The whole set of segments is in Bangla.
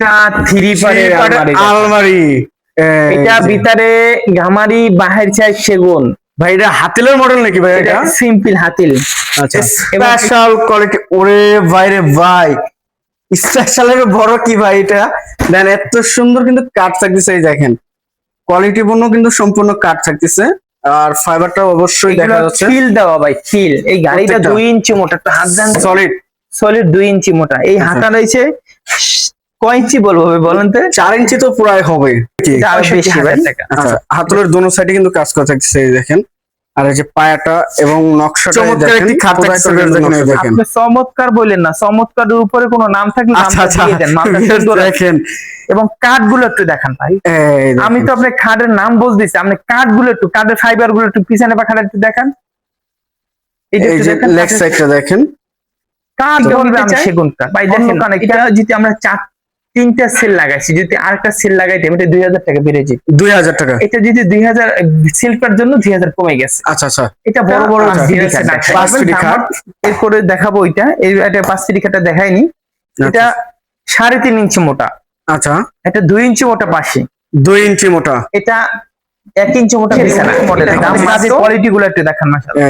একটা থ্রি আলমারি দেখেন। আলমারি। এই এটা ভিতরে গামারি বাহির চাই সেগুন। ভাই এটা হাতিলের মডেল নাকি ভাই এটা সিম্পল হাতিল। আচ্ছা। স্পেশাল কোয়ালিটি ওরে ভাই রে ভাই। স্পেশালের বড় কি ভাই এটা? দেন এত সুন্দর কিন্তু কাঠ থাকতেছে এই দেখেন। কোয়ালিটি পূর্ণ কিন্তু সম্পূর্ণ কাঠ থাকতেছে। আর ফাইবারটা অবশ্যই দেখা যাচ্ছে। ফিল দেওয়া ভাই ফিল এই গাড়িটা দুই ইঞ্চি মোটা একটা হাত দেন। সলিড সলিড দুই ইঞ্চি মোটা। এই আচ্ছা। হাতা রয়েছে কয় ইঞ্চি বলব ভাই বলেন তো চার ইঞ্চি তো পুরাই হবে কি? এটা আরও 65 বেশি ভাই। হাজার টাকা। আচ্ছা হাতলের দোনো সাইডে কিন্তু কাজ করা থাকতেছে এই দেখেন আর এই যে পায়াটা এবং নকশাটা চমৎকার একটি খাট দেখেন। আপনি বললেন না চমৎকারের উপরে কোনো নাম থাকলে আচ্ছা আচ্ছা। দেখেন এবং কাঠগুলো একটু দেখান ভাই আমি। তো আপনার খাটের নাম দিচ্ছি আপনি কাঠগুলো একটু কাঠের ফাইবারগুলো একটু পিছনে বা খাটে একটু দেখান এই যে দেখান, লেগ কাঠের- সাইডটা দেখেন কাঠ বলবে আমি সেগুন কাঠ ভাই দেখেন যদি আমরা চার তিনটা সেল লাগাইছি। যদি আরেকটা সেল লাগাইতে এটা দুই হাজার টাকা বেড়ে যেত। দুই হাজার টাকা। এটা যদি দুই হাজার সেলটার জন্য দুই হাজার কমে গেছে। আচ্ছা আচ্ছা। এটা বড় বড় আচ্ছা। এরপরে দেখাবো এটা। এটা পাঁচ ফিটি খাটটা দেখাইনি। এটা সাড়ে তিন ইঞ্চি মোটা। আচ্ছা। এটা দুই ইঞ্চি মোটা পাশে দুই ইঞ্চি মোটা। এটা এক ইঞ্চি মোটা বিছানা কোয়ালিটি গুলো একটু দেখান মাসাল্লাহ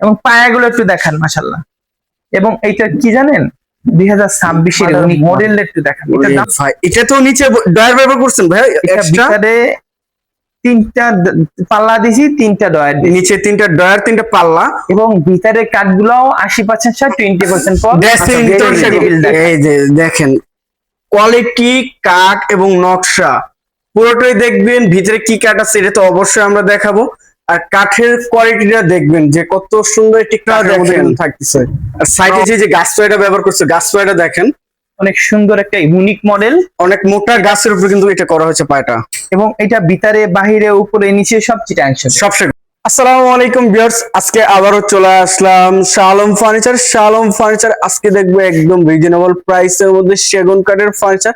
এবং পায়াগুলো একটু দেখান মাসাল্লাহ এবং এইটা কি জানেন? দুই হাজার ছাব্বিশের মডেল একটু দেখান। এটার ওরে দাম এটা তো নিচে ডয়ার ব্যবহার করছেন ভাই এটা তিনটা পাল্লা দিছি তিনটা ডয়ার দিছি। নিচে তিনটা ডয়ার তিনটা পাল্লা। এবং ভিতরে কাঠগুলো আশি পার্সেন্ট সার টোয়েন্টি পার্সেন্ট এই যে দেখেন কোয়ালিটি কাঠ এবং নকশা। পুরোটাই দেখবেন ভিতরে কি কাঠ আছে এটা তো অবশ্যই আমরা দেখাবো। আর কাঠের কোয়ালিটিটা দেখবেন যে কত সুন্দর একটি কাঠের মধ্যে থাকতেছে। আর সাইডে যে যে গাছ চয়টা ব্যবহার করছে গাছ চয়টা দেখেন। অনেক সুন্দর একটা ইউনিক মডেল অনেক মোটা গাছের উপর কিন্তু এটা করা হয়েছে পায়টা এবং এটা ভিতরে বাহিরে উপরে নিচে সব চিটাংশ সব আসসালামু আলাইকুম ভিউয়ার্স আজকে আবারও চলে আসলাম শালম ফার্নিচার শালম ফার্নিচার আজকে দেখব একদম রিজনেবল প্রাইসের মধ্যে সেগুন কাঠের ফার্নিচার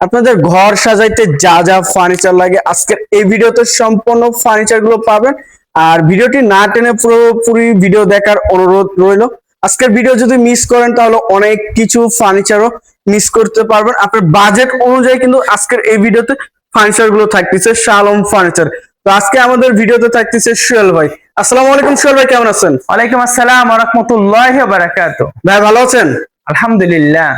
আপনাদের ঘর সাজাইতে যা যা ফার্নিচার লাগে আজকের এই ভিডিওতে সম্পূর্ণ ফার্নিচারগুলো পাবেন। আর ভিডিওটি না টেনে পুরোপুরি ভিডিও দেখার অনুরোধ রইল। আজকের ভিডিও যদি মিস করেন তাহলে অনেক কিছু ফার্নিচারও মিস করতে পারবেন। আপনার বাজেট অনুযায়ী কিন্তু আজকের এই ভিডিওতে ফার্নিচারগুলো থাকতেছে শালম ফার্নিচার তো আজকে আমাদের ভিডিওতে থাকতেছে সোহেল ভাই। আসসালামু আলাইকুম সোহেল ভাই কেমন আছেন? ওয়ালাইকুম আসসালাম রহমতুল্লাহ বারাকাত ভাই ভালো আছেন? আলহামদুলিল্লাহ।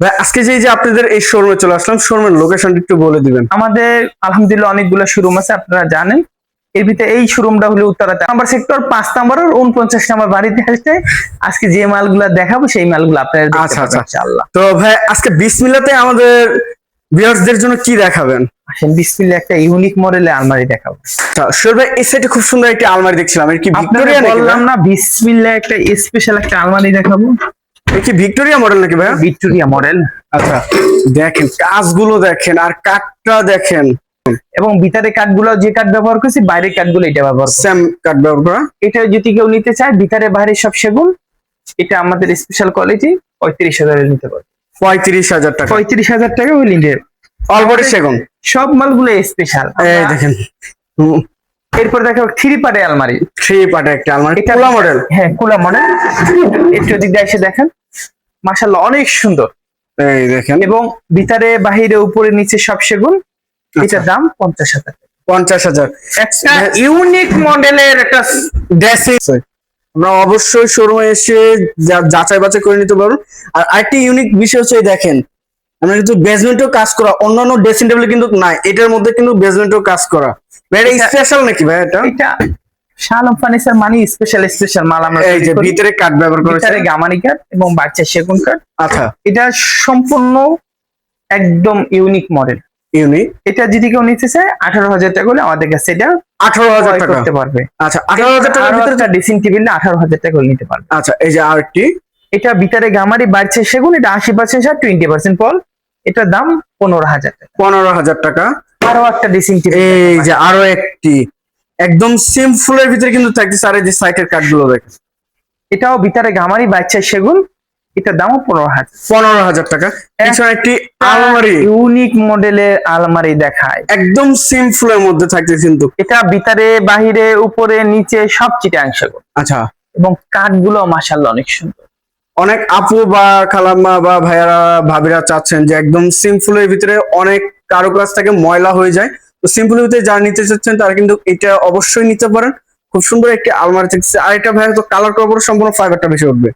ভাই আজকে যে যে আপনাদের এই শোরুমে চলে আসলাম শোরুমের লোকেশনটা একটু বলে দিবেন। আমাদের আলহামদুলিল্লাহ অনেকগুলো শোরুম আছে আপনারা জানেন। এর ভিতরে এই শোরুমটা হলো উত্তরাতে। নাম্বার সেক্টর পাঁচ নাম্বার আর উনপঞ্চাশ নাম্বার বাড়িতে আসতে আজকে যে মালগুলা দেখাবো সেই মালগুলো আপনারা আচ্ছা, আচ্ছা। ইনশাআল্লাহ। তো ভাই আজকে বিসমিল্লাতে আমাদের ভিউয়ার্সদের জন্য কি দেখাবেন? আসেন একটা ইউনিক মডেলের আলমারি দেখাবো। আচ্ছা, ভাই এই সাইডে খুব সুন্দর একটি আলমারি দেখছিলাম। এর কি ভিক্টোরিয়া বললাম না একটা স্পেশাল একটা আলমারি দেখাবো। কি ভিক্টোরিয়া মডেল নাকি ভাই ভিক্টোরিয়া মডেল। আচ্ছা দেখেন কাজগুলো দেখেন আর কাঠটা দেখেন। এবং ভিতরে কাঠগুলো যে কাঠ ব্যবহার করছি বাইরের কাঠগুলো এটা ব্যবহার স্যাম কাঠ ব্যবহার করা। এটা যদি কেউ নিতে চায় ভিতরে বাইরে সব সেগুন এটা আমাদের স্পেশাল কোয়ালিটি পঁয়ত্রিশ হাজারে নিতে পারবে। পঁয়ত্রিশ হাজার টাকা। পঁয়ত্রিশ হাজার টাকা ওই লিন্ডে অলবডি সেগুন। সব মালগুলো স্পেশাল দেখেন। এরপর দেখো থ্রি পার্টে আলমারি। থ্রি পার্টে একটা আলমারি এটা- পোলা মডেল হ্যাঁ কোলা মডেল একটু দিক দিয়ে এসে দেখেন। মাশাল্লাহ অনেক সুন্দর। এই দেখেন। এবং ভিতরে বাহিরে উপরে নিচে সব সেগুন। এটার দাম পঞ্চাশ হাজার। পঞ্চাশ হাজার। একটা ইউনিক মডেলের একটা ড্রেসিং আমরা অবশ্যই শোরুমে এসে যা- যাচাই বাছাই করে নিতে পারব। আর আরেকটি ইউনিক বিষয় হচ্ছে দেখেন আমরা কিন্তু বেসমেন্টেও কাজ করা অন্যান্য ড্রেসিং টেবিল কিন্তু নাই এটার মধ্যে কিন্তু বেসমেন্টেও কাজ করা। ভাই এটা স্পেশাল নাকি ভাই এটা? শালম ফার্নিচার মানে স্পেশাল স্পেশাল মাল আমরা এই যে ভিতরে কাঠ ব্যবহার করেছে ভিতরে গামারি কাঠ এবং বাচ্চা সেগুন কাঠ। আচ্ছা। এটা সম্পূর্ণ একদম ইউনিক মডেল ইউনিক এটা যদি কেউ নিতে চায় আঠারো হাজার টাকা হলে আমাদের কাছে এটা আঠারো হাজার টাকা। করতে পারবে। আচ্ছা আঠারো হাজার টাকার ভিতরে ড্রেসিং টেবিল আঠারো হাজার টাকা নিতে পারবে। আচ্ছা এই যে আরেকটি। এটা ভিতরে গামারি বাড়ছে সেগুন এটা আশি পার্সেন্ট সার টোয়েন্টি পার্সেন্ট ফল। এটার দাম পনেরো হাজার টাকা। পনেরো হাজার টাকা। আরও একটা ড্রেসিং এই যে আরও একটি। একদম সেম সিম্পলের ভিতরে কিন্তু থাকতেছে আর যে সাইটের কাঠগুলো দেখেন এটাও ভিতরে গামারি বাচ্চা সেগুন এটার দামও পনেরো হাজার। পনেরো হাজার টাকা। পিছনে একটি আলমারি। ইউনিক মডেলের আলমারি দেখায়। একদম সিম্পলের মধ্যে থাকছে কিন্তু। এটা ভিতরে বাহিরে উপরে নিচে সব চিটাংশ আচ্ছা। এবং কাঠগুলো মাসাল্লাহ অনেক সুন্দর। অনেক আপু বা খালাম্মা বা ভাইয়ারা ভাবিরা চাচ্ছেন যে একদম সিম্পলের ভিতরে অনেক কারুকাজ থেকে ময়লা হয়ে যায়। তো সিম্পলের ভিতরে যারা নিতে চাচ্ছেন তারা কিন্তু এটা অবশ্যই নিতে পারেন। খুব সুন্দর একটি আলমারি থাকছে। আর এটা ভাইয়া তো কালার করার সম্পূর্ণ ফাইবারটা বেশি উঠবে।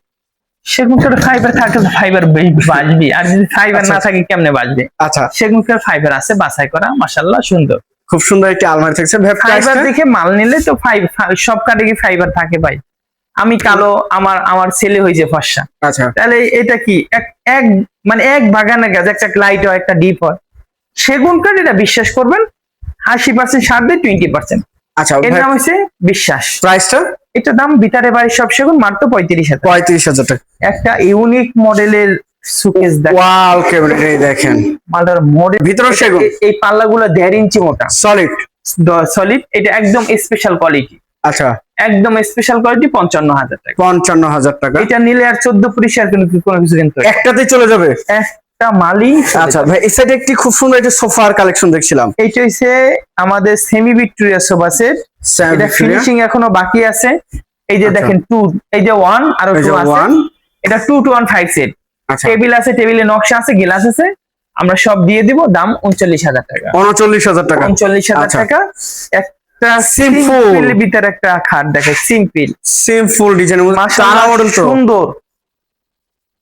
সেগুন কাঠের ফাইবার থাকে ফাইবার বাজবি। আর যদি ফাইবার না আচ্ছা। থাকে কেমনে বাজবে? আচ্ছা। সেগুন কাঠের ফাইবার আছে বাছাই করা মাশাল্লাহ সুন্দর। খুব সুন্দর একটি আলমারি থাকছে। ভাই ফাইবার দেখে মাল নিলে তো ফাইভ সব কাটে কি ফাইবার থাকে ভাই। আমি কালো আমার আমার ছেলে হয়েছে ফর্সা। আচ্ছা। তাহলে এটা কি? এক মানে এক বাগানের গাছ একটা লাইট হয় একটা ডিপ হয়। সেগুন কাঠ এটা বিশ্বাস করবেন আশি পার্সেন্ট সার দেয় টোয়েন্টি পার্সেন্ট আচ্ছা এর নাম হচ্ছে বিশ্বাস। প্রাইসটা? এটা দাম বিতারে বাড়ির সব সেগুন মাত্র পঁয়ত্রিশ হাজার। পঁয়ত্রিশ হাজার টাকা। একটা ইউনিক মডেলের সুকেস দেখ ক্যাবিনেট এই দেখেন। মালটার মডেল ভিতরে সেগুন। এই পাল্লাগুলো দেড় ইঞ্চি মোটা। সলিড সলিড এটা একদম স্পেশাল কোয়ালিটি আচ্ছা। একদম স্পেশাল কোয়ালিটি পঞ্চান্ন হাজার টাকা। পঞ্চান্ন হাজার টাকা। এটা নিলে আর চোদ্দ পরিষ্কার কোনো কোনো কিছু কিন্তু একটাতেই চলে যাবে? একটা মালি আচ্ছা ভাই এই সাইডে একটি খুব সুন্দর একটা সোফার কালেকশন দেখছিলাম। এইটা হচ্ছে আমাদের সেমি ভিক্টোরিয়া সোফা সেট এটা ফিনিশিং এখনও বাকি আছে। এই যে আচ্ছা। দেখেন টু এই যে ওয়ান আর টু আছে। এটা two two one five set আচ্ছা। টেবিল আছে টেবিলে নকশা আছে গ্লাস আছে। আমরা সব দিয়ে দিব দাম উনচল্লিশ হাজার টাকা। উনচল্লিশ হাজার টাকা। উনচল্লিশ হাজার আচ্ছা। টাকা। একটা সিম্পল ভিতরে একটা খাট দেখে সিম্পল সিম্পল ডিজাইনের মধ্যে মডেল তো। সুন্দর।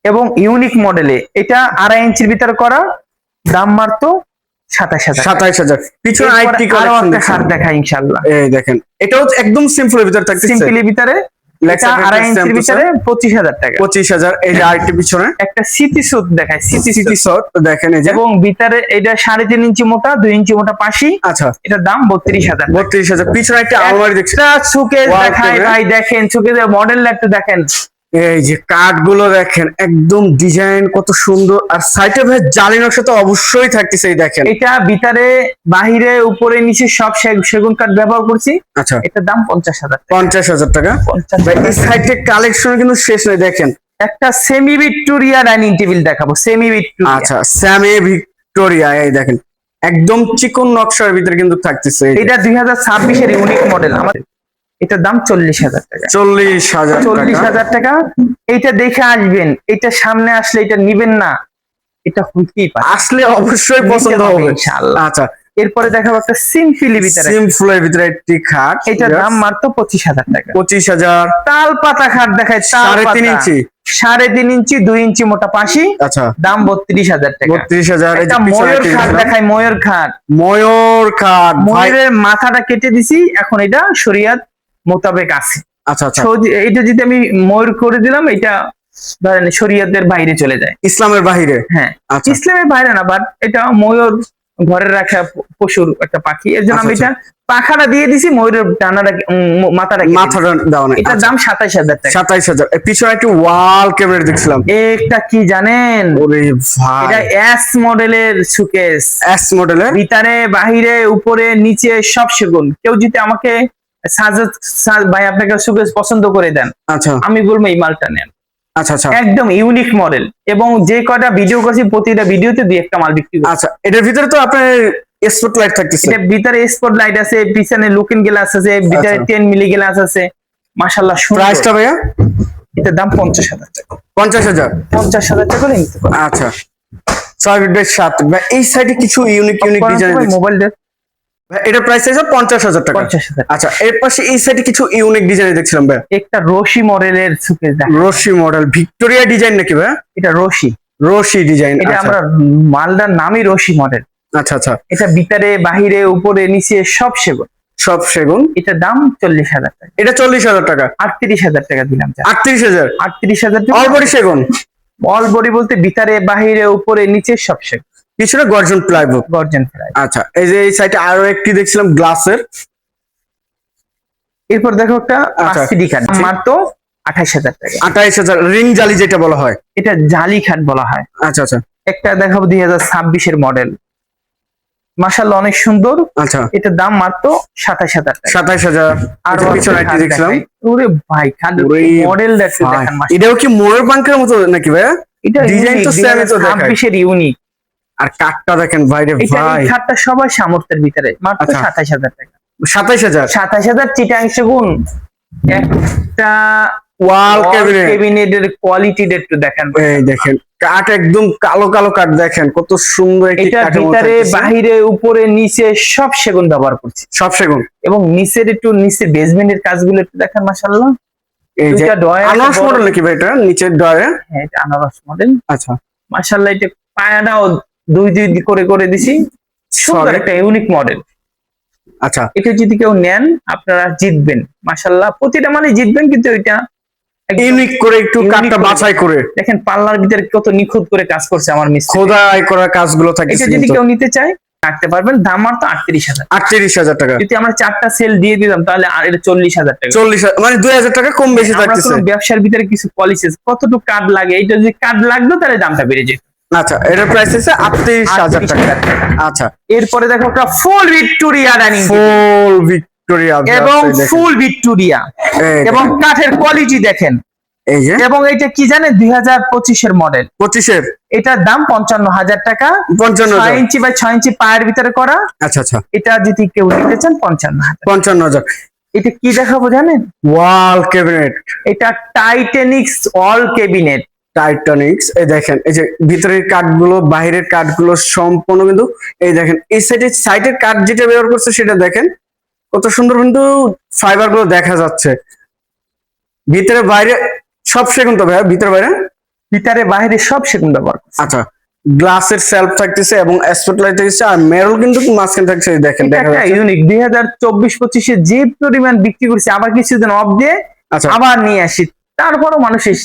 এবং ইউনিক মডেলে এটা আড়াই ইঞ্চির ভিতরে করা দাম মারতো সাতাশ হাজার সাতাইশ হাজার। পিছনে এরপরে আইটি আরও কালেকশন একটা খাট দেখা ইনশাল্লাহ এই দেখেন এটাও একদম সিম্পলের ভিতরে থাকছে সিম্পলের ভিতরে এটা আড়াই ইঞ্চির ভিতরে পঁচিশ হাজার টাকা। পঁচিশ হাজার এই যে আইটি পিছনে। একটা সিটি সুট দেখায় সিটি সিটি দেখেন এই যে। এবং ভিতরে এটা সাড়ে তিন ইঞ্চি মোটা দুই ইঞ্চি মোটা পাশি। আচ্ছা। এটার দাম বত্রিশ হাজার বত্রিশ হাজার। পিছনে একটা আলমারি দেখছি। দেখায়। ভাই দেখেন মডেল একটু দেখেন। এই যে কাঠগুলো দেখেন একদম ডিজাইন কত সুন্দর। আর সাইডে ভাই জালি নকশা তো অবশ্যই থাকতেছে এই দেখেন। এটা ভিতরে বাহিরে উপরে নিচে সব সেগুন কাঠ ব্যবহার করছি। আচ্ছা। এটার দাম পঞ্চাশ হাজার পঞ্চাশ হাজার টাকা। এই। সাইডে কালেকশন কিন্তু শেষ নেই দেখেন। একটা সেমি ভিক্টোরিয়া ডাইনিং টেবিল দেখাবো সেমি ভিক্টোরিয়া আচ্ছা স্যামে ভিক্টোরিয়া এই দেখেন। একদম চিকন নকশার ভিতরে কিন্তু থাকতেছে এটা দুই হাজার ছাব্বিশের ইউনিক মডেল আমাদের। এটার দাম চল্লিশ হাজার টাকা। চল্লিশ হাজার চল্লিশ হাজার টাকা এইটা দেখে আসবেন এটা সামনে আসলে এটা নিবেন না এটা হইতেই পারে। আসলে অবশ্যই পছন্দ হবে। ইনশাআল্লাহ। আচ্ছা। এরপরে দেখাবো একটা সিম্পলি ভিতরে সিম্পলের ভিতরে একটি খাট এটার দাম মাত্র পঁচিশ হাজার টাকা। পঁচিশ হাজার। তাল পাতা খাট দেখায় সাড়ে তিন ইঞ্চি। সাড়ে তিন ইঞ্চি দুই ইঞ্চি মোটা পাশি। আচ্ছা। দাম বত্রিশ হাজার টাকা। বত্রিশ হাজার ময়ূর খাট দেখায় ময়ূর খাট। ময়ূর খাট। ময়ূরের মাথাটা কেটে দিছি এখন এটা শরিয়াত মোতাবেক আছে। আচ্ছা আচ্ছা। এটা যদি আমি ময়ূর করে দিলাম এটা ধরেন শরিয়াতের বাইরে চলে যায়। ইসলামের বাহিরে? হ্যাঁ। আচ্ছা। ইসলামের বাইরে না বাট এটা ময়ূর ঘরে রাখা পশুর একটা পাখি। এর জন্য আমি আচ্ছা, এটা পাখাটা দিয়ে দিছি ময়ূরের ডানাটা মাথাটা। মাথাটা দেওয়া নাই। এটার দাম সাতাইশ হাজার টাকা। সাতাইশ হাজার। পিছনে একটি ওয়াল ক্যামেরা দেখছিলাম। একটা কি জানেন? ওরে ভাই। এটা এস মডেলের সুকেস এস মডেলের? ভিতরে বাহিরে উপরে নিচে সব সেগুন। কেউ যদি আমাকে ভাই আপনাকে সুকেস পছন্দ করে দেন। আচ্ছা। আমি বলব এই মালটা নেন। আচ্ছা আচ্ছা। একদম ইউনিক মডেল এবং যে কয়টা ভিডিও করছি প্রতিটা ভিডিওতে দুই একটা মাল বিক্রি আচ্ছা এটার ভিতরে তো আপনার থাকতেছে। এটা ভিতরে আছে পিছনে লুকিং গ্লাস আছে ভিতরে আচ্ছা। মিলি গ্লাস আছে। প্রাইসটা ভাইয়া? এটার দাম পঞ্চাশ হাজার টাকা। পঞ্চাশ হাজার? পঞ্চাশ হাজার টাকা হলে নিতে পারবেন আচ্ছা। ছয় সাত। এই সাইডে কিছু ইউনিক ইউনিক ডিজাইন মোবাইল এটা প্রাইস আছে পঞ্চাশ হাজার টাকা। আচ্ছা এর পাশে এই সাইডে কিছু ইউনিক ডিজাইন দেখছিলাম ভাই। একটা রশি মডেলের সুকেস রশি মডেল ভিক্টোরিয়া ডিজাইন নাকি ভাই? এটা রশি। রশি ডিজাইন এটা আমরা মালদার নামই রশি মডেল। আচ্ছা আচ্ছা। এটা ভিতরে বাহিরে উপরে নিচে সব সেগুন। সব সেগুন। এটার দাম চল্লিশ হাজার টাকা। এটা চল্লিশ হাজার টাকা। আটত্রিশ হাজার টাকা দিলাম আটত্রিশ হাজার। আটত্রিশ হাজার টাকা অলবডি সেগুন? অল বডি বলতে ভিতরে বাহিরে উপরে নিচে সব সেগুন। পিছনে গর্জন প্লাইবুক গর্জন ফ্রাই আচ্ছা এই যে এই সাইডে আরও একটি দেখছিলাম গ্লাসের এরপর দেখো একটা আচ্ছা। সিডি খাট মাত্র আঠাইশ হাজার টাকা। আঠাইশ হাজার রিং জালি যেটা বলা হয়। এটা জালি খাট বলা হয়। আচ্ছা আচ্ছা। একটা দেখাবো দুই হাজার ছাব্বিশের মডেল মাসাল্লাহ অনেক সুন্দর। আচ্ছা। এটার দাম মাত্র সাতাশ হাজার টাকা। সাতাইশ হাজার। আর আর পিছনে একটি দেখছিলাম। ওরে ভাই ওরে মডেল মাশাআল্লাহ। এটাও কি মোড়ের পাঙ্কের মতো নাকি ভাই এটা ডিজাইন তো same তো দেখায়। ছাব্বিশের ইউনিক আর কাঠটা দেখেন ভাই রে এটা ভাই। খাটটা সবাই সামর্থ্যের ভিতরে মাত্র আচ্ছা। সাতাশ হাজার টাকা। সাতাইশ হাজার? সাতাশ হাজার চিটাংশ গুণ একটা ওয়াল ক্যাবিনেট ক্যাবিনেটের কোয়ালিটিটা একটু দেখেন। এই দেখেন কাঠ একদম কালো কালো কাঠ দেখেন কত সুন্দর এটা ভিতরে। বাহিরে উপরে নিচে সব সেগুন ব্যবহার করছে। সব সেগুন। এবং নিচের একটু নিচে বেসমেন্টের কাজগুলো একটু দেখেন মাশাআল্লাহ। এই যে আনারস মডেল নাকি ভাই এটা? নিচের ডয়ারে হ্যাঁ এটা আনারস মডেল আচ্ছা। মাশাআল্লাহ এটা পায়াটাও দুই দুই করে করে দিছি। সুন্দর একটা ইউনিক মডেল আচ্ছা। এটা যদি কেউ নেন আপনারা জিতবেন। মাশাআল্লাহ প্রতিটা মানে জিতবেন কিন্তু এটা ইউনিক করে একটু করে। বাছাই করে। দেখেন পাল্লার ভিতরে কত নিখুঁত করে কাজ করছে আমার মিস্ত্রি। খোদাই করা কাজগুলো থাকে এটা যদি কেউ নিতে চায় রাখতে পারবেন। দাম মাত্র আটত্রিশ হাজার। আটত্রিশ হাজার টাকা। যদি আমরা চারটা সেল দিয়ে দিতাম তাহলে আর এটা চল্লিশ হাজার টাকা। চল্লিশ মানে দুই হাজার টাকা কম বেশি থাকতেছে। ব্যবসার ভিতরে কিছু পলিসি কতটুকু কার্ড লাগে এটা যদি কার্ড লাগতো তাহলে দামটা বেড়ে যেত। আচ্ছা এটার প্রাইস হচ্ছে আটত্রিশ হাজার টাকা। আচ্ছা এরপরে দেখো একটা full Victoria dining full Victoria এবং ফুল ভিক্টোরিয়া এবং কাঠের কোয়ালিটি দেখেন। এই যে। এবং এটা কি জানেন দুই হাজার পঁচিশের মডেল পঁচিশের। এটার দাম পঞ্চান্ন হাজার টাকা। পঞ্চান্ন ছয় ইঞ্চি বাই ছয় ইঞ্চি পায়ের ভিতরে করা। আচ্ছা আচ্ছা। এটা যদি কেউ নিতে চান পঞ্চান্ন হাজার। পঞ্চান্ন হাজার। এটা কি দেখাবো জানেন? ওয়াল ক্যাবিনেট এটা টাইটেনিক্স অল কেবিনেট টাইটানিক্স এই দেখেন এই যে ভিতরের কাঠগুলো বাইরের কাঠগুলো সম্পূর্ণ কিন্তু এই দেখেন এই সাইডে সাইডের কাঠ যেটা ব্যবহার করছে সেটা দেখেন কত সুন্দর কিন্তু ফাইবারগুলো দেখা যাচ্ছে। ভিতরে বাইরে সব সেগুন তো ভাইয়া ভিতরে বাইরে? ভিতরে বাইরে সব সেগুন ব্যবহার। আচ্ছা গ্লাসের সেলফ থাকতেছে এবং স্পটলাইট থাকতেছে আর মেরল কিন্তু মাঝখানে থাকছে দেখেন এটা দেখা যাচ্ছে। ইউনিক দুই হাজার চব্বিশ পঁচিশে যে পরিমাণ বিক্রি করছে আবার কিছুদিন অফ দিয়ে আচ্ছা। আবার নিয়ে আসি তারপরও মানুষের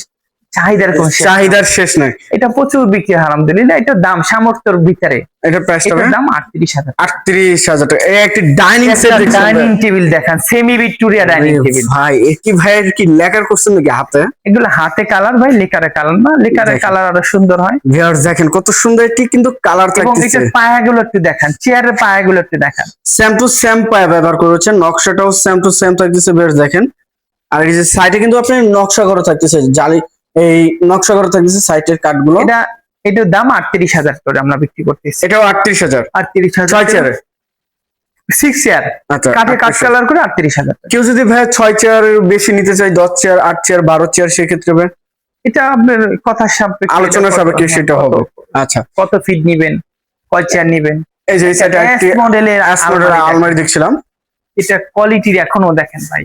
চাহিদার কোন। চাহিদার শেষ নাই। এটা প্রচুর বিক্রি আলহামদুলিল্লাহ। এটা দাম সামর্থ্যর ভিতরে। এটা প্রাইসটা দাম আটত্রিশ হাজার আটত্রিশ হাজার টাকা। এই একটি ডাইনিং সেট ডাইনিং টেবিল দেখান সেমি ভিক্টোরিয়া ডাইনিং টেবিল ভাই এ কি ভাইয়ের কি লেখার করছেন নাকি হাতে? এগুলো হাতে কালার ভাই লেকারে কালার না। লেকারে। কালার আরও সুন্দর হয়। ভিউয়ার্স দেখেন কত সুন্দর একটি কিন্তু কালার এবং থাকতেছে। এটার পায়াগুলো একটু দেখান চেয়ারের পায়াগুলো একটু দেখান। সেম টু সেম পায়ে ব্যবহার করেছেন নকশাটাও সেম টু সেম থাকতেছে বেশ দেখেন। আর এই যে সাইডে কিন্তু আপনি নকশা করা থাকতেছে জালি এই নকশা করা থাকতেছে সাইডের কাঠগুলো। এটা এটার দাম আটত্রিশ হাজার করে আমরা বিক্রি করতেছি। এটাও আটত্রিশ হাজার। আটত্রিশ হাজার ছয় চেয়ারে সিক্স চেয়ার আচ্ছা কাঠে কাঠ 38,000 কালার করে আটত্রিশ হাজার কেউ যদি ভাই ছয় চেয়ারের বেশি নিতে দশ চেয়ার আট চেয়ার বারো চেয়ার সেক্ষেত্রে ভাই? এটা আপনার কথার সাপেক্ষে আলোচনা সাপেক্ষে সেটা হবে। আচ্ছা। কত ফিট নিবেন কয় চেয়ার নিবেন? এই যে মডেলের আলমারি দেখছিলাম। এটা কোয়ালিটির এখনও দেখেন ভাই।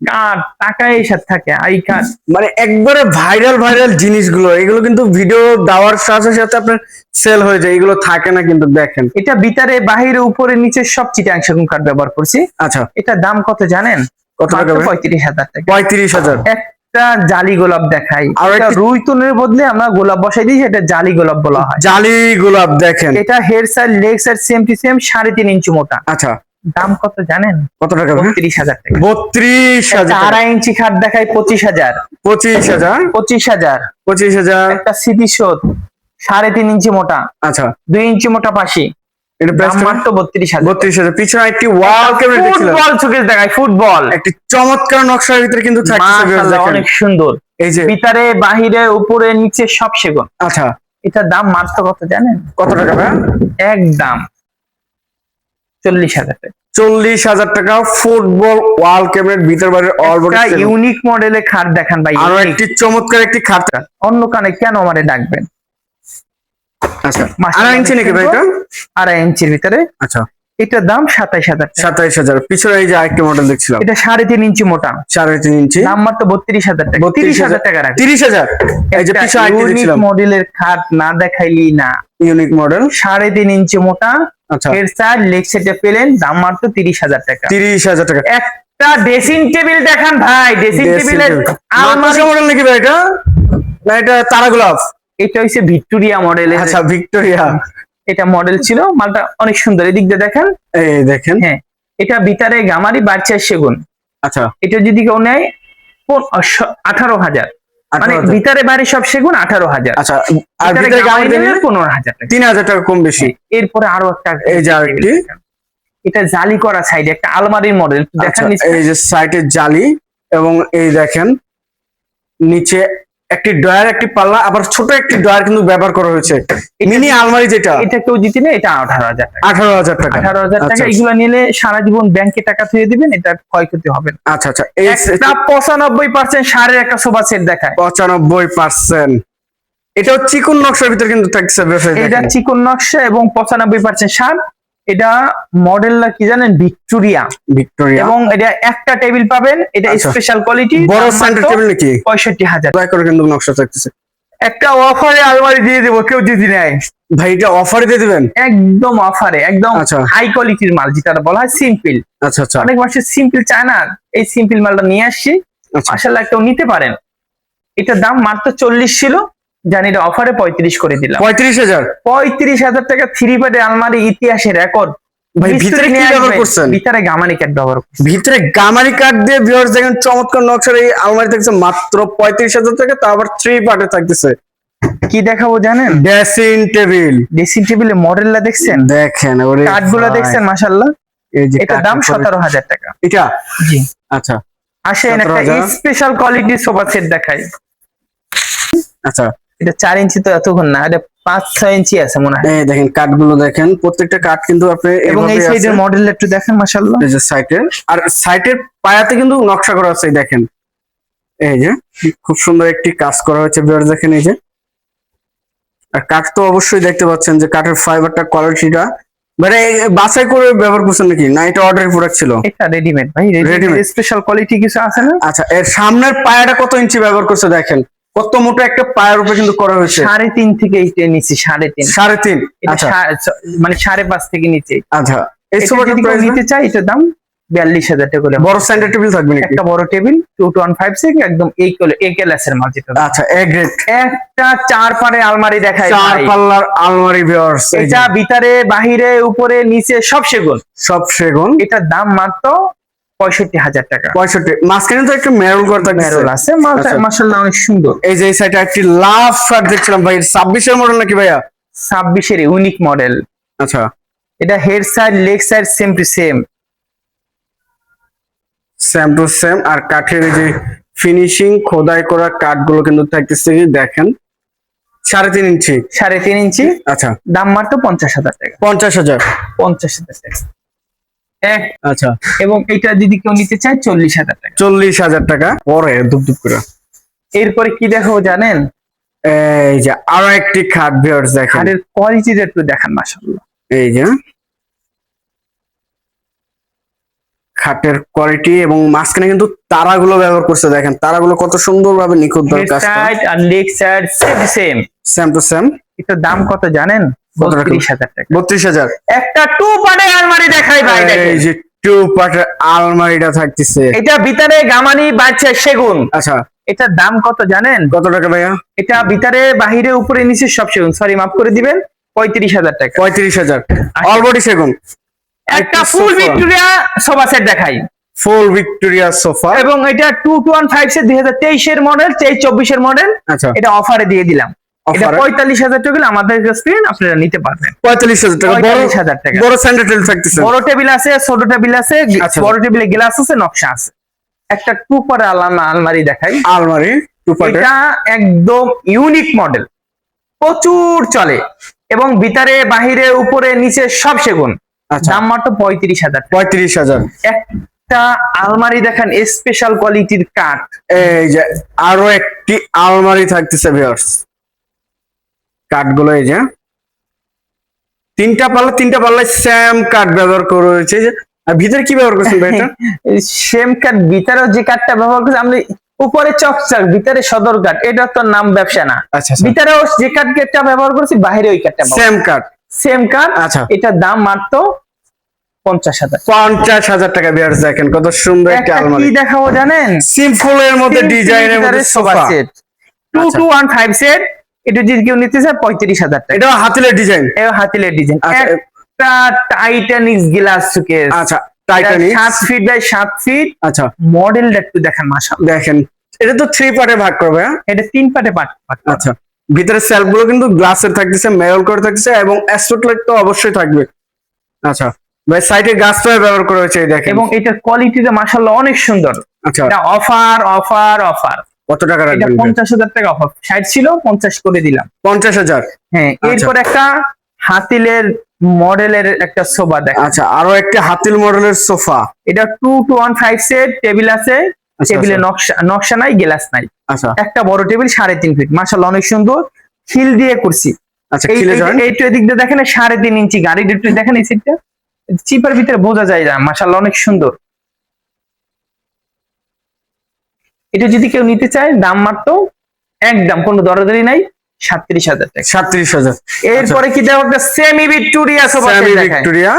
কাঠ টাকা এর সাথে থাকে আই কাঠ মানে একবারে ভাইরাল ভাইরাল জিনিসগুলো এগুলো কিন্তু ভিডিও দেওয়ার সাথে সাথে আপনার সেল হয়ে যায় এগুলো থাকে না কিন্তু দেখেন। এটা ভিতরে বাহিরে উপরে নিচে সব চিটাং সেগুন কাঠ ব্যবহার করছি। আচ্ছা। এটা দাম কত জানেন? কত টাকা পঁয়ত্রিশ হাজার টাকা। পঁয়ত্রিশ হাজার। একটা জালি গোলাপ দেখাই। আর এটা রুই তুনের বদলে আমরা গোলাপ বসাই দিই এটা জালি গোলাপ বলা হয়। জালি গোলাপ দেখেন। এটা head side leg side same to same সাড়ে তিন ইঞ্চি মোটা। আচ্ছা। দাম কত জানেন? কত টাকা বত্রিশ হাজার টাকা। বত্রিশ হাজার আড়াই ইঞ্চি খাট দেখায় পঁচিশ হাজার। পঁচিশ হাজার? পঁচিশ হাজার। পঁচিশ হাজার। একটা স্মৃতিশোধ সাড়ে তিন ইঞ্চি মোটা। আচ্ছা। দুই ইঞ্চি মোটা পাশি। এটা মাত্র বত্রিশ হাজার। বত্রিশ হাজার। পিছনে একটি ওয়াল ক্যামেরা ফুটবল চোখে দেখায় ফুটবল। একটি চমৎকার নকশার ভিতরে কিন্তু। অনেক সুন্দর। এই যে ভিতরে বাহিরে উপরে নিচে সব সেগুন। আচ্ছা। এটার দাম মাত্র কত জানেন? কত টাকা ভাই? এক দাম। চল্লিশ হাজার টাকা। চল্লিশ হাজার টাকা ফুটবল ওয়াল ক্যাবিনেট ভিতর অল ইউনিক মডেলের খাট দেখান ভাই আরও একটি চমৎকার একটি খাতা অন্য কানে কেন আমারে ডাকবেন? আচ্ছা আড়াই ইঞ্চি নাকি ভাই এটা? আড়াই ইঞ্চির ভিতরে। আচ্ছা। এটার দাম সাতাইশ হাজার সাতাইশ হাজার। পিছনে এই যে আরেকটি মডেল দেখছিলাম। এটা সাড়ে তিন ইঞ্চি মোটা। সাড়ে তিন ইঞ্চি। দাম মাত্র বত্রিশ হাজার টাকা। 32,000 তিরিশ হাজার টাকা তিরিশ হাজার। এই যে পিছনে মডেলের খাট না দেখাইলি না। ইউনিক মডেল সাড়ে তিন ইঞ্চি মোটা। এর সাইড লেগ সেটে পেলেন দাম মাত্র তিরিশ হাজার টাকা। তিরিশ হাজার টাকা। একটা ড্রেসিং টেবিল দেখান ভাই ড্রেসিং টেবিলের আলমারি মডেল নাকি ভাই এটা? না এটা তারা গোলাপ এটা হচ্ছে ভিক্টোরিয়া মডেলের আচ্ছা ভিক্টোরিয়া এটা মডেল ছিল মালটা অনেক সুন্দর। এদিক দিয়ে দেখেন। এই দেখেন। হ্যাঁ এটা ভিতরে গামারি বাচ্চা সেগুন। আচ্ছা। এটা যদি কেউ নেয় আঠারো হাজার। মানে ভিতরে বাড়ি সব সেগুন আঠারো হাজার। আচ্ছা আর ভিতরে পনেরো হাজার তিন হাজার টাকা কম বেশি। এরপরে আরও একটা এই যে আরেকটি। এটা জালি করা সাইডে একটা আলমারির মডেল। আচ্ছা দেখেন এই যে সাইটে জালি এবং এই দেখেন নিচে একটি ডয়ার একটি পাল্লা আবার ছোট একটি ডয়ার কিন্তু ব্যবহার করা হয়েছে। মিনি আলমারি যেটা। এটা কেউ জিতে না এটা আঠারো হাজার টাকা। আঠারো হাজার টাকা। আঠারো হাজার টাকা আচ্ছা, এগুলো নিলে সারা জীবন ব্যাংকে টাকা থুয়ে দিবেন এটা ক্ষয়ক্ষতি হবে না। আচ্ছা আচ্ছা। পঁচানব্বই পার্সেন্ট সারের একটা সোফা সেট দেখায়। পঁচানব্বই পার্সেন্ট এটাও চিকন নকশার ভিতরে কিন্তু থাকছে এটা চিকন নকশা এবং পঁচানব্বই পার্সেন্ট সার। এটা মডেলটা কি জানেন? ভিক্টোরিয়া। ভিক্টোরিয়া। এবং এটা একটা টেবিল পাবেন এটা আচ্ছা। স্পেশাল কোয়ালিটি বড় সেন্টার টেবিল নাকি? পঁয়ষট্টি হাজার। দয়া করে কিন্তু নকশা থাকতেছে। একটা অফারে আলমারি দিয়ে দেবো কেউ যদি নেয়। ভাই এটা অফারে দিয়ে দিবেন? একদম অফারে একদম আচ্ছা। হাই কোয়ালিটির মাল যেটা বলা হয় সিম্পল আচ্ছা আচ্ছা। অনেক মানুষ সিম্পল চায় না এই সিম্পল মালটা নিয়ে আসছি আচ্ছা। মাসাল্লাহ কেউ নিতে পারেন। এটার দাম মাত্র চল্লিশ ছিল। জানি এটা অফারে পঁয়ত্রিশ করে দিলাম। পঁয়ত্রিশ হাজার? পঁয়ত্রিশ হাজার টাকা থ্রি বেডের আলমারি ইতিহাসে রেকর্ড ভাই ভিতরে কি ব্যবহার করছেন? ভিতরে গামানি ক্যাট ব্যবহার করছেন ভিতরে গামারি কাঠ দিয়ে ভিউয়ার্স দেখেন চমৎকার নকশার এই আলমারি থাকছে মাত্র পঁয়ত্রিশ হাজার টাকা তা আবার থ্রি পার্টে থাকতেছে। কি দেখাবো জানেন? ড্রেসিং টেবিল ড্রেসিং টেবিলের মডেলটা দেখছেন? দেখেন ওরে কাঠগুলো। দেখছেন মাসাল্লাহ এই যে এটার দাম কাঠের সতেরো হাজার টাকা। এটা? জি। আচ্ছা। আসেন একটা স্পেশাল কোয়ালিটির সোফা সেট দেখাই। আচ্ছা। এটা চার ইঞ্চি তো এতক্ষণ না এটা পাঁচ ছয় ইঞ্চি আছে মনে হয়। দেখেন কাঠগুলো দেখেন প্রত্যেকটা কাঠ কিন্তু আপনি এবং এই সাইডের মডেল একটু দেখেন মাসাল্লাহ এই যে সাইটের আর সাইটের পায়াতে কিন্তু নকশা করা আছে দেখেন। এই যে খুব সুন্দর একটি কাজ করা হয়েছে ভিউয়ার্স দেখেন এই যে। আর কাঠ তো অবশ্যই দেখতে পাচ্ছেন যে কাঠের ফাইবারটা কোয়ালিটিটা মানে বাছাই করে ব্যবহার করছেন নাকি? না এটা অর্ডারের প্রোডাক্ট ছিল? এটা রেডিমেড ভাই রেডিমেড স্পেশাল কোয়ালিটি কিছু আছে না? আচ্ছা এর সামনের পায়াটা কত ইঞ্চি ব্যবহার করছে দেখেন? কত মোটা একটা পায়ের উপরে কিন্তু করা হয়েছে? সাড়ে তিন থেকে নিচে সাড়ে তিন। সাড়ে তিন? আচ্ছা। মানে সাড়ে পাঁচ থেকে নিচে। আচ্ছা। এই নিতে চাই এটার দাম বিয়াল্লিশ হাজার টাকা করে। বড় সেন্টার টেবিল থাকবে একটা বড় table two two one five six একদম এই কলে এই ক্লাসের মাল যেটা। আচ্ছা এ একটা চার পারে আলমারি দেখায় চার ভাই। পাল্লার আলমারি ভিউয়ার্স এটা ভিতরে বাহিরে উপরে নিচে সব সেগুন। সব সেগুন। এটার দাম মাত্র পঁয়ষট্টি হাজার টাকা। পঁয়ষট্টি মাঝখানে তো একটা মেরুল করা থাকতেছে। মেরুল আছে আচ্ছা। মাসাল্লাহ অনেক সুন্দর। এই যে এই সাইডে একটি লাভ শার্ট দেখছিলাম ভাই ছাব্বিশের মডেল নাকি ভাইয়া? ছাব্বিশের ইউনিক মডেল আচ্ছা। এটা head side leg side same to same same to same আর কাঠের যে ফিনিশিং খোদাই করা কাঠগুলো কিন্তু থাকতেছে দেখেন। সাড়ে তিন ইঞ্চি। সাড়ে তিন ইঞ্চি। আচ্ছা। দাম মাত্র পঞ্চাশ হাজার টাকা। পঞ্চাশ হাজার। পঞ্চাশ হাজার টাকা। এক। আচ্ছা। এবং এটা যদি কেউ নিতে চায় চল্লিশ হাজার টাকা। চল্লিশ হাজার টাকা পরে দুপ দুপ করে। এরপরে কি দেখাবো জানেন? এই যে আরও একটি খাট ভিউয়ার্স দেখেন। খাটের কোয়ালিটিটা একটু দেখান মাসাল্লাহ এই যে। খাটের কোয়ালিটি এবং মাঝখানে কিন্তু তারাগুলো ব্যবহার করছে দেখেন। তারাগুলো কত সুন্দরভাবে নিখুঁত ভাবে হেড কাজ করা আর leg side same same same to same এটার দাম কত জানেন? বত্রিশ হাজার একটা টু পার্টের আলমারি দেখাই ভাই এই যে টু পার্টের আলমারিটা থাকতেছে। এটা ভিতরে গামানি বাচ্চা সেগুন। আচ্ছা। এটার দাম কত জানেন? কত টাকা ভাইয়া? এটা ভিতরে বাহিরে উপরে নিচে সব সেগুন। সরি মাফ করে দিবেন পঁয়ত্রিশ হাজার টাকা। পঁয়ত্রিশ হাজার। অলবডি সেগুন। একটা ফুল ভিক্টোরিয়া সোফা সেট দেখাই। ফুল ভিক্টোরিয়া সোফা এবং এটা টু টু ওয়ান ফাইভ দুই হাজার তেইশের মডেল তেইশ চব্বিশের মডেল আচ্ছা। এটা অফারে দিয়ে দিলাম। এটা পঁয়তাল্লিশ হাজার টাকা আমাদের কাছ থেকে আপনারা নিতে পারবেন। পঁয়তাল্লিশ হাজার টাকা। বড় পঁয়তাল্লিশ হাজার টাকা। বড় স্যান্ডেল থাকতেছে। বড় টেবিল আছে ছোট টেবিল আছে আচ্ছা। বড় টেবিলে গ্লাস আছে নকশা আছে। একটা আলমারি দেখাই। আলমারি টু এটা একদম ইউনিক মডেল প্রচুর চলে। এবং ভিতরে বাহিরে উপরে নিচে সব সেগুন। আচ্ছা। দাম মাত্র পঁয়ত্রিশ হাজার পঁয়ত্রিশ হাজার। একটা আলমারি দেখেন স্পেশাল কোয়ালিটির কাঠ। এই যে আরও একটি আলমারি থাকতেছে ভিউয়ার্স কাঠগুলো এই যে। তিনটা পাল্লা তিনটা পাল্লায় স্যাম কাঠ ব্যবহার করা হয়েছে। আর ভিতরে কি ব্যবহার করছেন ভাই এটা? সেম কাঠ ভিতরেও যে কাঠটা ব্যবহার করছে আমি উপরে চকচক ভিতরে সদর কাঠ এটা তো নাম ব্যবসা না। আচ্ছা ভিতরেও যে কাঠ ব্যবহার করছি বাইরে ওই কাঠটা স্যাম কাঠ। সেম কাঠ আচ্ছা। এটার দাম মাত্র পঞ্চাশ হাজার। পঞ্চাশ হাজার টাকা ভিউয়ার্স দেখেন কত সুন্দর একটা আলমারি কি দেখাবো জানেন? সিম্পল এর মধ্যে ডিজাইনের মধ্যে সোফা সেট টু আচ্ছা। টু ওয়ান ফাইভ সেট এটা যদি কেউ নিতে চায় পঁয়ত্রিশ হাজার টাকা। এটাও হাতিলের ডিজাইন? হাতিলের ডিজাইন। আচ্ছা। একটা টাইটানিক গ্লাস সুকেস আচ্ছা টাইটানিক সাত ফিট বাই সাত ফিট আচ্ছা। মডেলটা একটু দেখেন মাসা দেখেন এটা তো থ্রি পার্টে ভাগ করবে হ্যাঁ? এটা তিন পাট আচ্ছা ভিতরে সেলফগুলো কিন্তু গ্লাসের থাকতেছে মেরল করে থাকতেছে এবং তো অবশ্যই থাকবে। আচ্ছা ভাই সাইডে গাছ ব্যবহার করা হয়েছে দেখেন। এবং এটার কোয়ালিটিটা মাসাল্লাহ অনেক সুন্দর। আচ্ছা। এটা অফার অফার অফার কত টাকা রাখবেন পঞ্চাশ হাজার টাকা অফার ষাট ছিল পঞ্চাশ করে দিলাম। পঞ্চাশ হাজার? হ্যাঁ আচ্ছা। এরপর একটা হাতিলের মডেলের একটা সোফা দেখ আচ্ছা আরও একটা হাতিল মডেলের সোফা। এটা two two one five set table আছে। আচ্ছা, টেবিলে নকশা নকশা নাই গ্লাস নাই। আচ্ছা। একটা বড় টেবিল সাড়ে তিন ফিট মার্শাল অনেক সুন্দর। খিল দিয়ে করছি। আচ্ছা এই এদিক দিয়ে দেখেন সাড়ে তিন ইঞ্চি গাড়ির একটু দেখেন এই সিটটা চিপের ভিতরে বোঝা যায় না মার্শাল অনেক সুন্দর। এটা যদি কেউ নিতে চায় দাম মাত্র একদম কোনো দরদারি নাই সাতত্রিশ হাজার টাকা। সাতত্রিশ হাজার। এরপরে কি দেখো একটা semi Victoria sofa Victoria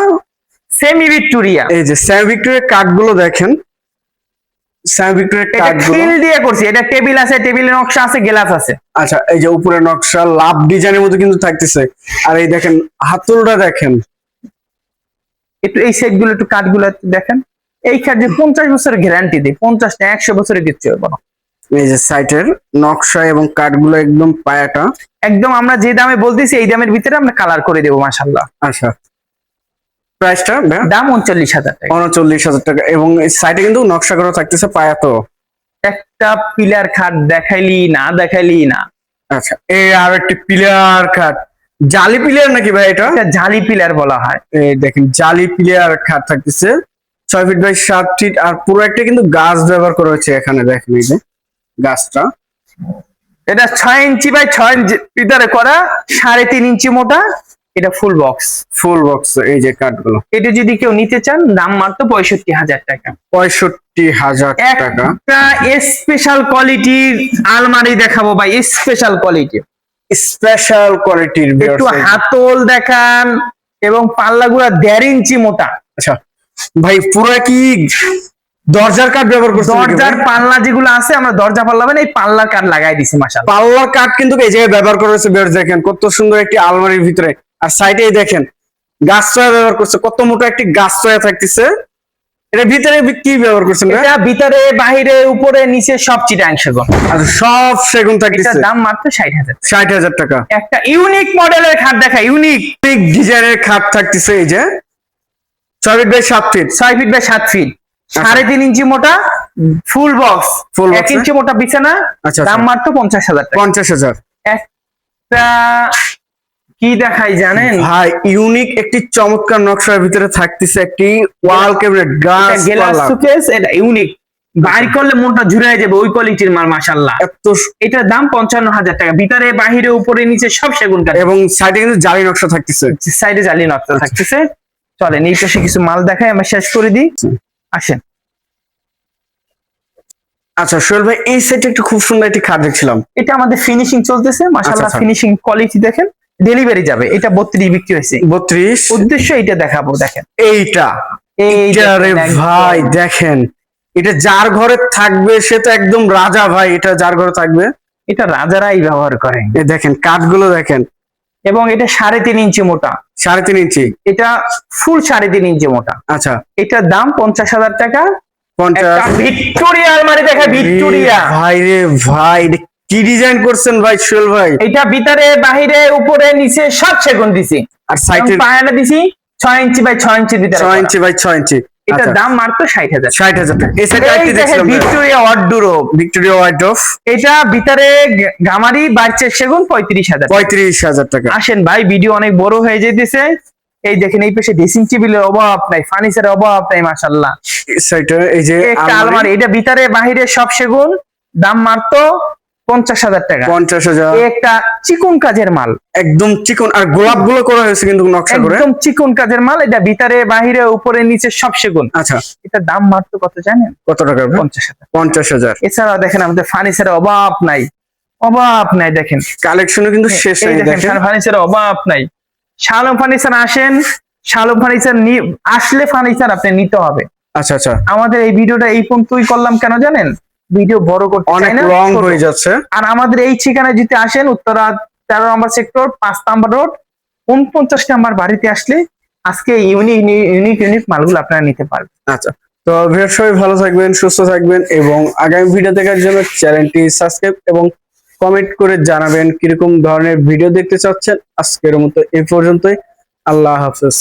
semi Victoria এই যে স্যামি ভিক্টোরিয়ার কাঠ দেখেন। স্যামি ভিক্টোরিয়ার এটা কাঠগুলো খিল দিয়ে করছি এটা টেবিল আছে টেবিলের নকশা আছে গ্লাস আছে। আচ্ছা এই যে উপরে নকশা লাভ ডিজাইনের মধ্যে কিন্তু থাকতেছে। আর এই দেখেন হাতলটা দেখেন। একটু এই সেটগুলো একটু কাঠগুলো দেখেন। এই যে পঞ্চাশ বছরের গ্যারান্টি দেয় পঞ্চাশ না একশো বছরের কিচ্ছু হবে না এই যে সাইটের নকশা এবং কাঠগুলো একদম পায়াটা। একদম আমরা যে দামে বলতেছি এই দামের ভিতরে আমরা কালার করে দেবো মাসাল্লাহ আচ্ছা। প্রাইসটা দাম উনচল্লিশ হাজার টাকা। উনচল্লিশ হাজার টাকা। এবং সাইডে কিন্তু নকশা করা থাকতেছে পায়া তো। একটা পিলার খাট দেখাইলি না দেখাইলি না। আচ্ছা এই আর একটি পিলার খাট জালি পিলার নাকি ভাই এটা? এটা জালি পিলার বলা হয়। এই দেখেন জালি পিলার খাট থাকতেছে। ছয় ফিট বাই সাত ফিট আর পুরো একটা কিন্তু গাছ ব্যবহার করা হয়েছে এখানে দেখেন এই যে গাছটা। এটা ছয় ইঞ্চি বাই ছয় ইঞ্চি ভিতরে করা সাড়ে তিন ইঞ্চি মোটা এটা ফুল বক্স ফুল বক্স এই যে কাঠগুলো। এটা যদি কেউ নিতে চান দাম মাত্র পঁয়ষট্টি হাজার টাকা। পঁয়ষট্টি হাজার টাকা। স্পেশাল কোয়ালিটির আলমারি দেখাবো ভাই স্পেশাল কোয়ালিটি স্পেশাল কোয়ালিটির একটু হাতল দেখান এবং পাল্লাগুলা দেড় ইঞ্চি মোটা। আচ্ছা। ভাই পুরো কি দরজার কাঠ ব্যবহার করছেন নাকি দরজার পাল্লা যেগুলো আছে আমরা দরজা পাল্লা মানে এই পাল্লার কাঠ লাগাই দিছি মাসাল পাল্লার কাঠ কিন্তু এই জায়গায় ব্যবহার করা হয়েছে দেখেন কত সুন্দর একটি আলমারির ভিতরে। আর সাইডেই দেখেন গাছ চয়া ব্যবহার করছে কত মোটা একটি গাছ চয়া থাকতেছে। এটা ভিতরে কি ব্যবহার করছেন? এটা ভিতরে বাহিরে উপরে নিচে সব চিটাংশ গণ আচ্ছা সব সেগুন এটার থাকতেছে দাম মাত্র ষাট হাজার ষাট হাজার টাকা। একটা ইউনিক মডেলের খাট দেখা ইউনিক ডিজাইনের খাট থাকতেছে এই যে। ছয় ফিট বাই সাত ফিট ছয় ফিট বাই সাত ফিট সাড়ে তিন ইঞ্চি মোটা ফুল বক্স box, এক ইঞ্চি মোটা বিছানা আচ্ছা, দাম আচ্ছা। মাত্র পঞ্চাশ হাজার পঞ্চাশ হাজার। একটা কি দেখাই জানেন? ভাই ইউনিক একটি চমৎকার নকশার ভিতরে থাকতেছে একটি ওয়াল ক্যাবিনেট গেলাস পাল্লা। সুকেস এটা ইউনিক বাইর করলে মনটা জুড়ে যাবে ওই কোয়ালিটির মাল মাশাল্লাহ এত এটার দাম পঞ্চান্ন হাজার টাকা। ভিতরে বাহিরে উপরে নিচে সব সেগুন কাঠ এবং সাইডে কিন্তু জালি নকশা থাকতেছে। সাইডে জালি নকশা থাকতেছে। চলেন এই পাশে কিছু মাল দেখাই আমরা শেষ করে দিই। আসেন। আচ্ছা সোহেল ভাই এই সেটে একটু খুব সুন্দর একটি খাট দেখছিলাম। এটা আমাদের ফিনিশিং চলতেছে মাশাল্লাহ আচ্ছা। ফিনিশিং কোয়ালিটি দেখেন ডেলিভারি যাবে এটা বত্রিশ বিক্রি হয়েছে। বত্রিশ? উদ্দেশ্য এটা দেখাবো দেখেন। এইটা? এই এটা রে ভাই দেখেন। এটা যার ঘরে থাকবে সে তো একদম রাজা ভাই এটা যার ঘরে থাকবে? এটা রাজারাই ব্যবহার করে। দেখেন কাঠগুলো দেখেন। এবং এটা সাড়ে তিন ইঞ্চি মোটা। সাড়ে তিন ইঞ্চি? এটা ফুল সাড়ে তিন ইঞ্চি মোটা। আচ্ছা। এটার দাম পঞ্চাশ হাজার টাকা। ভিক্টোরিয়া আলমারি দেখা ভিক্টোরিয়া। রে ভাই রে ভাই কি ডিজাইন করছেন ভাই সোহেল ভাই? এটা ভিতরে বাহিরে উপরে নিচে সব সেগুন দিছি। আর সাইডে দিছি ছয় ইঞ্চি বাই ছয় ইঞ্চি ভিতরে ছয় ইঞ্চি বাই ছয় ইঞ্চি। এটার দাম মাত্র ষাট হাজার ষাট হাজার টাকা। দেখছিলাম ভিক্টোরিয়া ওয়ার্ডরোব ভিক্টোরিয়া হোয়াইট এটা ভিতরে গামারি বাড়ছে সেগুন পঁয়ত্রিশ হাজার পঁয়ত্রিশ হাজার টাকা। আসেন ভাই ভিডিও অনেক বড় হয়ে যেতেছে। এই দেখেন এই পাশে ড্রেসিং টেবিলের অভাব নাই ফার্নিচারের অভাব নাই মাসাল্লাহ সাইডে এই যে একটা আলমারি এটা ভিতরে বাহিরে সব সেগুন। দাম মাত্র পঞ্চাশ হাজার টাকা। পঞ্চাশ হাজার। একটা চিকুন কাজের মাল। একদম চিকন আর গোলাপগুলো করা হয়েছে কিন্তু নকশা করে। একদম চিকুন কাজের মাল এটা ভিতরে বাহিরে উপরে নিচে সব সেগুন। আচ্ছা। এটার দাম মাত্র কত জানেন? কত টাকা পঞ্চাশ হাজার। পঞ্চাশ হাজার। এছাড়াও দেখেন আমাদের ফার্নিচারের অভাব নাই। অভাব নাই দেখেন। কালেকশনও কিন্তু শেষ হয়ে দেখেন দেখেন। ফার্নিচারের অভাব নাই। শালম ফার্নিচার আসেন শালম ফার্নিচার আসলে ফার্নিচার আপনি নিতে হবে। আচ্ছা আচ্ছা। আমাদের এই ভিডিওটা এই পর্যন্তই করলাম কেন জানেন? ভিডিও বড় করতে অনেক চাই না লং হয়ে যাচ্ছে। আর আমাদের এই ঠিকানায় যদি আসেন উত্তরা তেরো নম্বর সেক্টর পাঁচ নম্বর রোড উনপঞ্চাশ নাম্বার বাড়িতে আসলে আজকে ইউনিক ইউনিক ইউনিক মালগুলো আপনারা নিতে পারবেন। আচ্ছা তো ভিডিও সবাই ভালো থাকবেন সুস্থ থাকবেন এবং আগামী ভিডিও দেখার জন্য চ্যানেলটি সাবস্ক্রাইব এবং কমেন্ট করে জানাবেন কীরকম ধরনের ভিডিও দেখতে চাচ্ছেন। আজকের মতো এই পর্যন্তই। আল্লাহ হাফেজ।